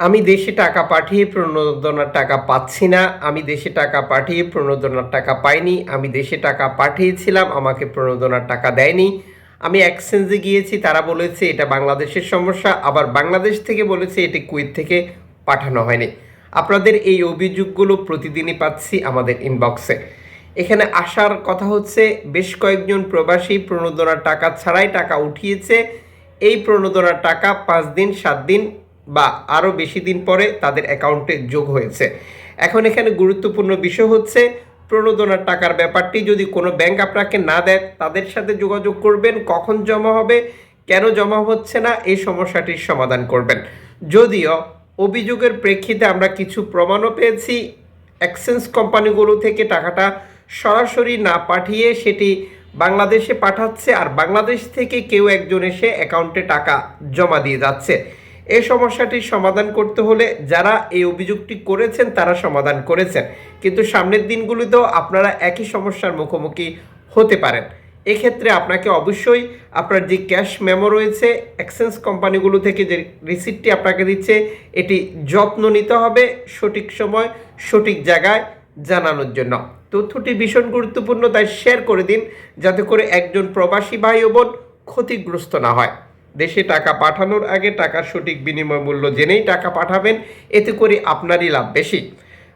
আমি দেশে টাকা পাঠিয়ে প্রণোদনার টাকা পাচ্ছি না, আমি দেশে টাকা পাঠিয়ে প্রণোদনার টাকা পাইনি, আমি দেশে টাকা পাঠিয়েছিলাম, আমাকে প্রণোদনার টাকা দেয়নি। আমি এক্সচেঞ্জে গিয়েছি, তারা বলেছে এটা বাংলাদেশের সমস্যা, আবার বাংলাদেশ থেকে বলেছে এটি কুয়েত থেকে পাঠানো হয়নি। আপনাদের এই অভিযোগগুলো প্রতিদিনই পাচ্ছি আমাদের ইনবক্সে এখানে আসার কথা হচ্ছে, বেশ কয়েকজন প্রবাসী প্রণোদনার টাকা ছাড়াই টাকা উঠিয়েছে। এই প্রণোদনার টাকা পাঁচ দিন, সাত দিন বা আরও বেশি দিন পরে তাদের অ্যাকাউন্টে যোগ হয়েছে। এখন এখানে গুরুত্বপূর্ণ বিষয় হচ্ছে, প্রণোদনার টাকার ব্যাপারটি যদি কোনো ব্যাংক আপনাকে না দেয়, তাদের সাথে যোগাযোগ করবেন, কখন জমা হবে, কেন জমা হচ্ছে না, এই সমস্যাটির সমাধান করবেন। যদিও অভিযোগের প্রেক্ষিতে আমরা কিছু প্রমাণও পেয়েছি, এক্সচেঞ্জ কোম্পানিগুলো থেকে টাকাটা সরাসরি না পাঠিয়ে সেটি বাংলাদেশে পাঠাচ্ছে, আর বাংলাদেশ থেকে কেউ একজন এসে অ্যাকাউন্টে টাকা জমা দিয়ে যাচ্ছে। এই সমস্যাটির সমাধান করতে হলে যারা এই অভিযোগটি করেছেন, তারা সমাধান করেছেন। কিন্তু সামনের দিনগুলিতেও আপনারা একই সমস্যার মুখোমুখি হতে পারেন। এক্ষেত্রে আপনাকে অবশ্যই আপনার যে ক্যাশ মেমো রয়েছে, এক্সচেঞ্জ কোম্পানিগুলো থেকে যে রিসিপ্টটি আপনাকে দিচ্ছে, এটি যত্ন নিতে হবে সঠিক সময়, সঠিক জায়গায় জানানোর জন্য। তথ্যটি ভীষণ গুরুত্বপূর্ণ, তাই শেয়ার করে দিন, যাতে করে একজন প্রবাসী ভাই ও বোন ক্ষতিগ্রস্ত না হয়। দেশে টাকা পাঠানোর আগে টাকার সঠিক বিনিময় মূল্য জেনেই টাকা পাঠাবেন, এতে করে আপনারই লাভ বেশি।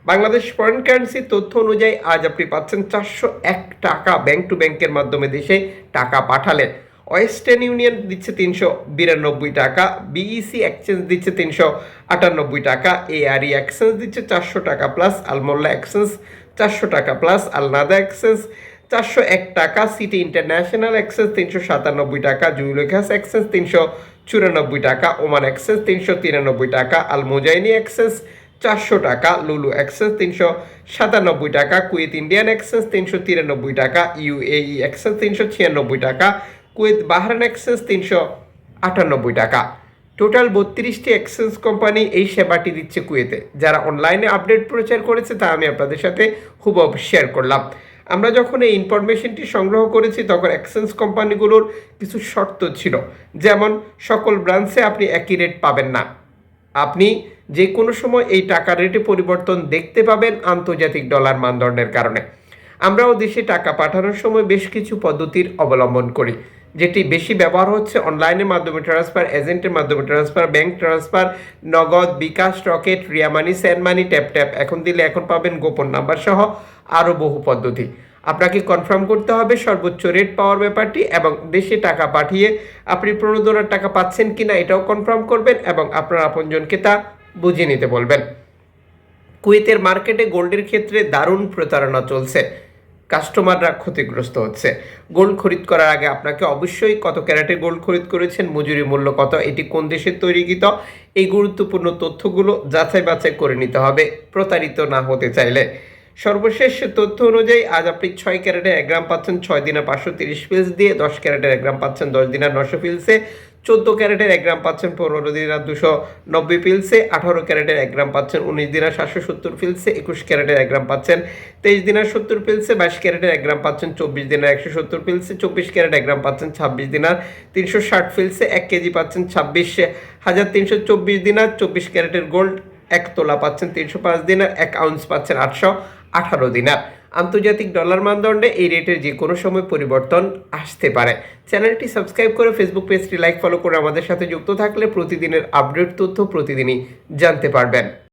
বাংলাদেশ ফরেন কারেন্সি তথ্য অনুযায়ী আজ আপনি পাচ্ছেন চারশো এক টাকা ব্যাংক টু ব্যাংকের মাধ্যমে দেশে টাকা পাঠালে ওয়েস্টার্ন ইউনিয়ন দিচ্ছে তিনশো বিরানব্বই টাকা, বিইসি এক্সচেঞ্জ দিচ্ছে তিনশো আটানব্বই টাকা, এআরই এক্সচেঞ্জ দিচ্ছে চারশো টাকা প্লাস আলমোল্লা এক্সচেঞ্জ চারশো টাকা প্লাস আলনাদা এক্সচেঞ্জ চারশো এক টাকা সিটি ইন্টারন্যাশনাল এক্সচেঞ্জ তিনশো সাতানব্বই টাকা জুইলেখাস এক্সচেঞ্জ তিনশো চুরানব্বই টাকা ওমান এক্সচেঞ্জ তিনশো তিরানব্বই টাকা আলমোজাইনি এক্সচেঞ্জ চারশো টাকা লুলু এক্সচেঞ্জ তিনশো সাতানব্বই টাকা কুয়েত ইন্ডিয়ান এক্সচেঞ্জ তিনশো তিরানব্বই টাকা ইউএই এক্সচেঞ্জ তিনশো ছিয়ানব্বই টাকা কুয়েত বাহরান এক্সচেঞ্জ তিনশো আটানব্বই টাকা। টোটাল বত্রিশটি এক্সচেঞ্জ কোম্পানি এই সেবাটি দিচ্ছে কুয়েতে যারা অনলাইনে আপডেট প্রচার করেছে, তা আমি আপনাদের সাথে হুবহু শেয়ার করলাম। আমরা যখন এই ইনফরমেশনটি সংগ্রহ করেছি, তখন এক্সচেঞ্জ কোম্পানিগুলোর কিছু শর্ত ছিল। যেমন, সকল ব্রাঞ্চে আপনি একই রেট পাবেন না। আপনি যে কোনো সময় এই টাকার রেটে পরিবর্তন দেখতে পাবেন আন্তর্জাতিক ডলার মানদণ্ডের কারণে। আমরাও দেশে টাকা পাঠানোর সময় বেশ কিছু পদ্ধতির অবলম্বন করি। যেটি বেশি ব্যবহার হচ্ছে অনলাইনের মাধ্যমে ট্রান্সফার এজেন্টের মাধ্যমে transfer bank transfer Nagad, bKash Rocket Ria Money send money tap tap এখন দিলে এখন পাবেন গোপন নাম্বার সহ আরও বহু পদ্ধতি। আপনাকে কনফার্ম করতে হবে সর্বোচ্চ রেট পাওয়ার ব্যাপারটি এবং দেশে টাকা পাঠিয়ে আপনি প্রণোদনার টাকা পাচ্ছেন কিনা এটাও কনফার্ম করবেন এবং আপনার আপনজনকে তা বুঝিয়ে নিতে বলবেন। কুয়েতের মার্কেটে গোল্ডের ক্ষেত্রে দারুণ প্রতারণা চলছে। কাস্টমাররা ক্ষতিগ্রস্ত হচ্ছে। গোল্ড খরিদ করার আগে আপনাকে অবশ্যই কত ক্যারেটের গোল্ড খরিদ করেছেন, মজুরি মূল্য কত, এটি কোন দেশের তৈরিকৃত এই গুরুত্বপূর্ণ তথ্যগুলো যাচাই বাছাই করে নিতে হবে প্রতারিত না হতে চাইলে। সর্বশেষ তথ্য অনুযায়ী আজ আপনি ছয় ক্যারেটের এক গ্রাম পাচ্ছেন, ছয় দিনে পাঁচশো তিরিশ পিলস দিয়ে দশ ক্যারেটের এক গ্রাম পাচ্ছেন, দশ দিনের নশো পিলসে চোদ্দ ক্যারেটের এক গ্রাম পাচ্ছেন, পনেরো দিনার দুশো নব্বই পিলসে আঠারো ক্যারেটের এক গ্রাম পাচ্ছেন, উনিশ দিনার সাতশো সত্তর পিলসে একুশ ক্যারেটের এক গ্রাম পাচ্ছেন, তেইশ দিনার সত্তর পিলসে বাইশ ক্যারেটের এক গ্রাম পাচ্ছেন, চব্বিশ দিনার একশো সত্তর পিলসে চব্বিশ ক্যারেট এক গ্রাম পাচ্ছেন, ছাব্বিশ দিনার তিনশো ষাট পিলসে এক কেজি পাচ্ছেন, ছাব্বিশ হাজার তিনশো চব্বিশ দিনার চব্বিশ ক্যারেটের গোল্ড এক তোলা পাচ্ছেন, তিনশো পাঁচ দিনার এক আউন্স পাচ্ছেন, আটশো। আঠারো দিনার। আন্তর্জাতিক ডলার মানদণ্ডে এই রেটের যে কোনো সময় পরিবর্তন আসতে পারে। চ্যানেলটি সাবস্ক্রাইব করে ফেসবুক পেজটি লাইক, ফলো করে আমাদের সাথে যুক্ত থাকলে প্রতিদিনের আপডেট তথ্য প্রতিদিনই জানতে পারবেন।